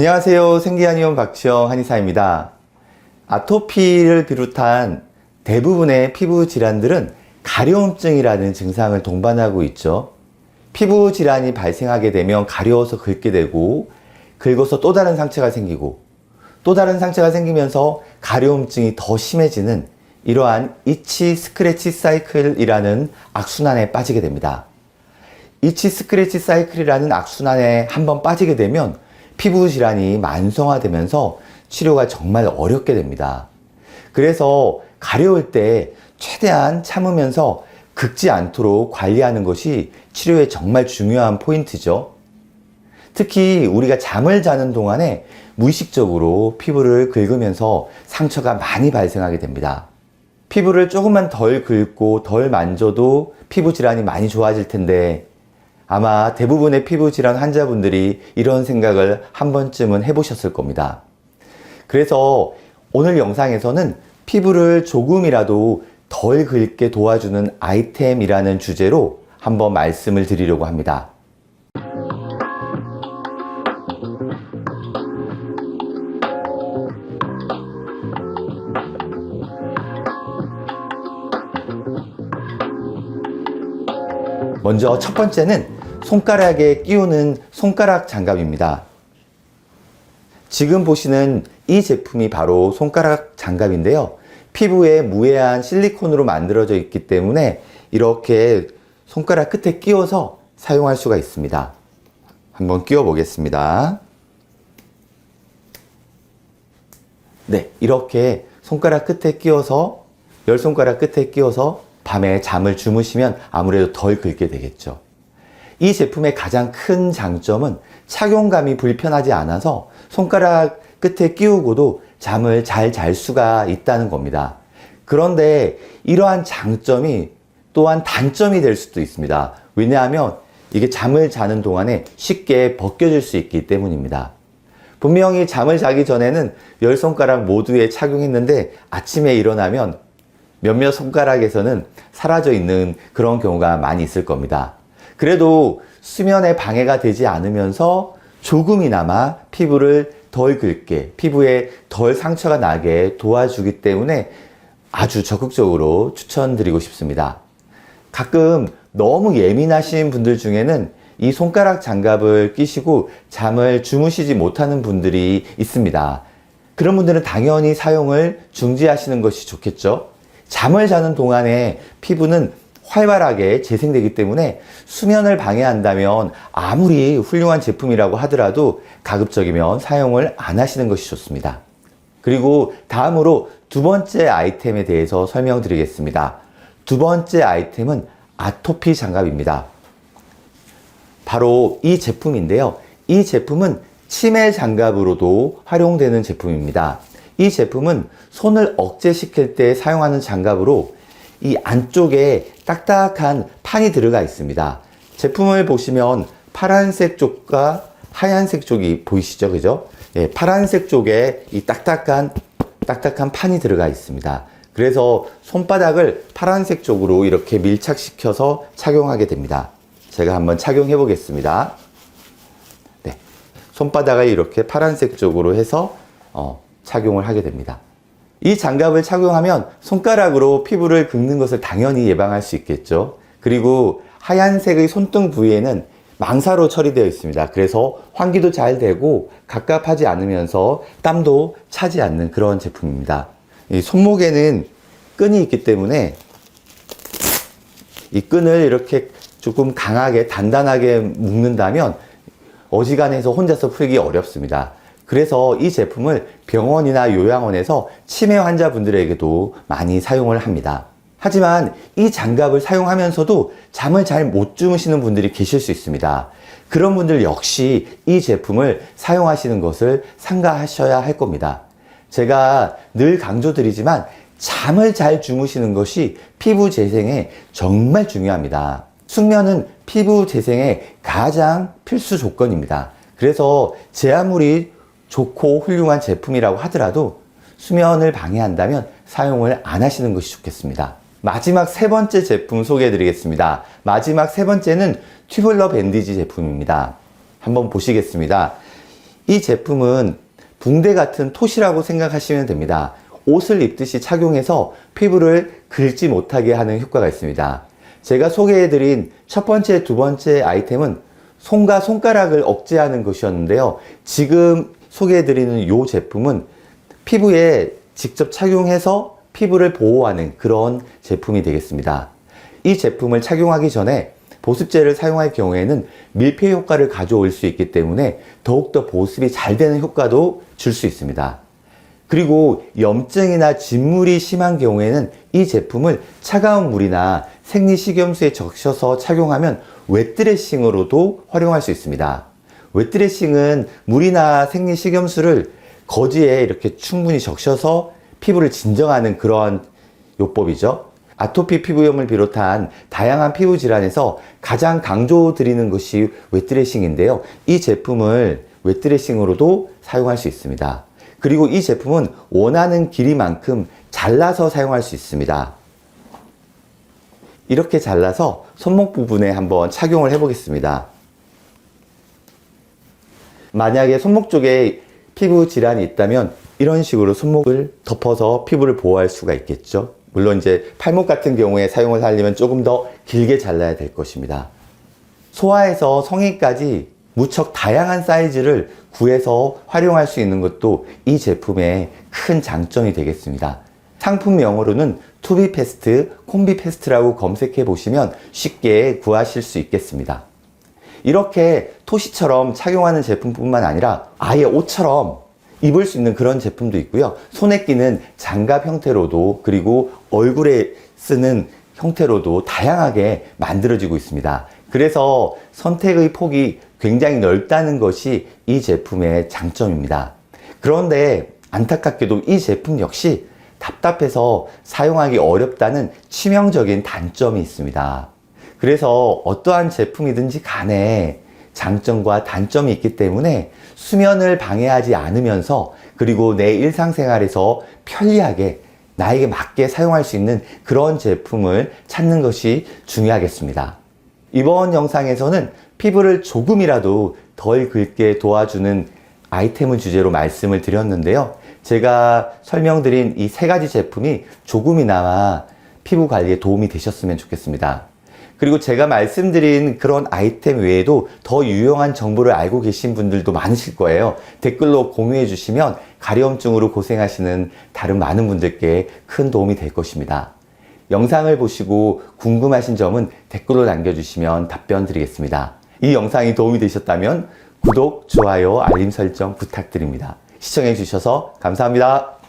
안녕하세요. 생기한의원 박지영 한의사입니다. 아토피를 비롯한 대부분의 피부 질환들은 가려움증이라는 증상을 동반하고 있죠. 피부 질환이 발생하게 되면 가려워서 긁게 되고, 긁어서 또 다른 상처가 생기고, 또 다른 상처가 생기면서 가려움증이 더 심해지는 이러한 이치 스크래치 사이클이라는 악순환에 빠지게 됩니다. 이치 스크래치 사이클이라는 악순환에 한번 빠지게 되면 피부 질환이 만성화되면서 치료가 정말 어렵게 됩니다. 그래서 가려울 때 최대한 참으면서 긁지 않도록 관리하는 것이 치료에 정말 중요한 포인트죠. 특히 우리가 잠을 자는 동안에 무의식적으로 피부를 긁으면서 상처가 많이 발생하게 됩니다. 피부를 조금만 덜 긁고 덜 만져도 피부 질환이 많이 좋아질 텐데 아마 대부분의 피부 질환 환자분들이 이런 생각을 한 번쯤은 해보셨을 겁니다. 그래서 오늘 영상에서는 피부를 조금이라도 덜 긁게 도와주는 아이템이라는 주제로 한번 말씀을 드리려고 합니다. 먼저 첫 번째는 손가락에 끼우는 손가락 장갑입니다. 지금 보시는 이 제품이 바로 손가락 장갑인데요. 피부에 무해한 실리콘으로 만들어져 있기 때문에 이렇게 손가락 끝에 끼워서 사용할 수가 있습니다. 한번 끼워 보겠습니다. 네, 이렇게 손가락 끝에 끼워서 열 손가락 끝에 끼워서 밤에 잠을 주무시면 아무래도 덜 긁게 되겠죠. 이 제품의 가장 큰 장점은 착용감이 불편하지 않아서 손가락 끝에 끼우고도 잠을 잘 잘 수가 있다는 겁니다. 그런데 이러한 장점이 또한 단점이 될 수도 있습니다. 왜냐하면 이게 잠을 자는 동안에 쉽게 벗겨질 수 있기 때문입니다. 분명히 잠을 자기 전에는 열 손가락 모두에 착용했는데 아침에 일어나면 몇몇 손가락에서는 사라져 있는 그런 경우가 많이 있을 겁니다. 그래도 수면에 방해가 되지 않으면서 조금이나마 피부를 덜 긁게, 피부에 덜 상처가 나게 도와주기 때문에 아주 적극적으로 추천드리고 싶습니다. 가끔 너무 예민하신 분들 중에는 이 손가락 장갑을 끼시고 잠을 주무시지 못하는 분들이 있습니다. 그런 분들은 당연히 사용을 중지하시는 것이 좋겠죠. 잠을 자는 동안에 피부는 활발하게 재생되기 때문에 수면을 방해한다면 아무리 훌륭한 제품이라고 하더라도 가급적이면 사용을 안 하시는 것이 좋습니다. 그리고 다음으로 두 번째 아이템에 대해서 설명드리겠습니다. 두 번째 아이템은 아토피 장갑입니다. 바로 이 제품인데요. 이 제품은 치매 장갑으로도 활용되는 제품입니다. 이 제품은 손을 억제시킬 때 사용하는 장갑으로 이 안쪽에 딱딱한 판이 들어가 있습니다. 제품을 보시면 파란색 쪽과 하얀색 쪽이 보이시죠? 그죠? 예, 파란색 쪽에 이 딱딱한, 딱딱한 판이 들어가 있습니다. 그래서 손바닥을 파란색 쪽으로 이렇게 밀착시켜서 착용하게 됩니다. 제가 한번 착용해 보겠습니다. 네. 손바닥을 이렇게 파란색 쪽으로 해서, 어, 착용을 하게 됩니다. 이 장갑을 착용하면 손가락으로 피부를 긁는 것을 당연히 예방할 수 있겠죠. 그리고 하얀색의 손등 부위에는 망사로 처리되어 있습니다. 그래서 환기도 잘 되고 갑갑하지 않으면서 땀도 차지 않는 그런 제품입니다. 이 손목에는 끈이 있기 때문에 이 끈을 이렇게 조금 강하게 단단하게 묶는다면 어지간해서 혼자서 풀기 어렵습니다. 그래서 이 제품을 병원이나 요양원에서 치매 환자분들에게도 많이 사용을 합니다. 하지만 이 장갑을 사용하면서도 잠을 잘 못 주무시는 분들이 계실 수 있습니다. 그런 분들 역시 이 제품을 사용하시는 것을 삼가하셔야 할 겁니다. 제가 늘 강조드리지만 잠을 잘 주무시는 것이 피부 재생에 정말 중요합니다. 숙면은 피부 재생의 가장 필수 조건입니다. 그래서 제 아무리 좋고 훌륭한 제품이라고 하더라도 수면을 방해한다면 사용을 안 하시는 것이 좋겠습니다. 마지막 세 번째 제품 소개해 드리겠습니다. 마지막 세 번째는 튜블러 밴디지 제품입니다. 한번 보시겠습니다. 이 제품은 붕대 같은 톳이라고 생각하시면 됩니다. 옷을 입듯이 착용해서 피부를 긁지 못하게 하는 효과가 있습니다. 제가 소개해드린 첫 번째, 두 번째 아이템은 손과 손가락을 억제하는 것이었는데요. 지금 소개해드리는 이 제품은 피부에 직접 착용해서 피부를 보호하는 그런 제품이 되겠습니다. 이 제품을 착용하기 전에 보습제를 사용할 경우에는 밀폐 효과를 가져올 수 있기 때문에 더욱더 보습이 잘 되는 효과도 줄 수 있습니다. 그리고 염증이나 진물이 심한 경우에는 이 제품을 차가운 물이나 생리식염수에 적셔서 착용하면 웨트레싱으로도 활용할 수 있습니다. 웨트레싱은 물이나 생리 식염수를 거지에 이렇게 충분히 적셔서 피부를 진정하는 그런 요법이죠. 아토피 피부염을 비롯한 다양한 피부 질환에서 가장 강조 드리는 것이 웨트레싱인데요. 이 제품을 웨트레싱으로도 사용할 수 있습니다. 그리고 이 제품은 원하는 길이만큼 잘라서 사용할 수 있습니다. 이렇게 잘라서 손목 부분에 한번 착용을 해보겠습니다. 만약에 손목 쪽에 피부 질환이 있다면 이런 식으로 손목을 덮어서 피부를 보호할 수가 있겠죠. 물론 이제 팔목 같은 경우에 사용을 하려면 조금 더 길게 잘라야 될 것입니다. 소아에서 성인까지 무척 다양한 사이즈를 구해서 활용할 수 있는 것도 이 제품의 큰 장점이 되겠습니다. 상품명으로는 투비페스트, 콤비페스트라고 검색해 보시면 쉽게 구하실 수 있겠습니다. 이렇게 토시처럼 착용하는 제품뿐만 아니라 아예 옷처럼 입을 수 있는 그런 제품도 있고요. 손에 끼는 장갑 형태로도 그리고 얼굴에 쓰는 형태로도 다양하게 만들어지고 있습니다. 그래서 선택의 폭이 굉장히 넓다는 것이 이 제품의 장점입니다. 그런데 안타깝게도 이 제품 역시 답답해서 사용하기 어렵다는 치명적인 단점이 있습니다. 그래서 어떠한 제품이든지 간에 장점과 단점이 있기 때문에 수면을 방해하지 않으면서 그리고 내 일상생활에서 편리하게 나에게 맞게 사용할 수 있는 그런 제품을 찾는 것이 중요하겠습니다. 이번 영상에서는 피부를 조금이라도 덜 긁게 도와주는 아이템을 주제로 말씀을 드렸는데요. 제가 설명드린 이 세 가지 제품이 조금이나마 피부 관리에 도움이 되셨으면 좋겠습니다. 그리고 제가 말씀드린 그런 아이템 외에도 더 유용한 정보를 알고 계신 분들도 많으실 거예요. 댓글로 공유해 주시면 가려움증으로 고생하시는 다른 많은 분들께 큰 도움이 될 것입니다. 영상을 보시고 궁금하신 점은 댓글로 남겨주시면 답변 드리겠습니다. 이 영상이 도움이 되셨다면 구독, 좋아요, 알림 설정 부탁드립니다. 시청해 주셔서 감사합니다.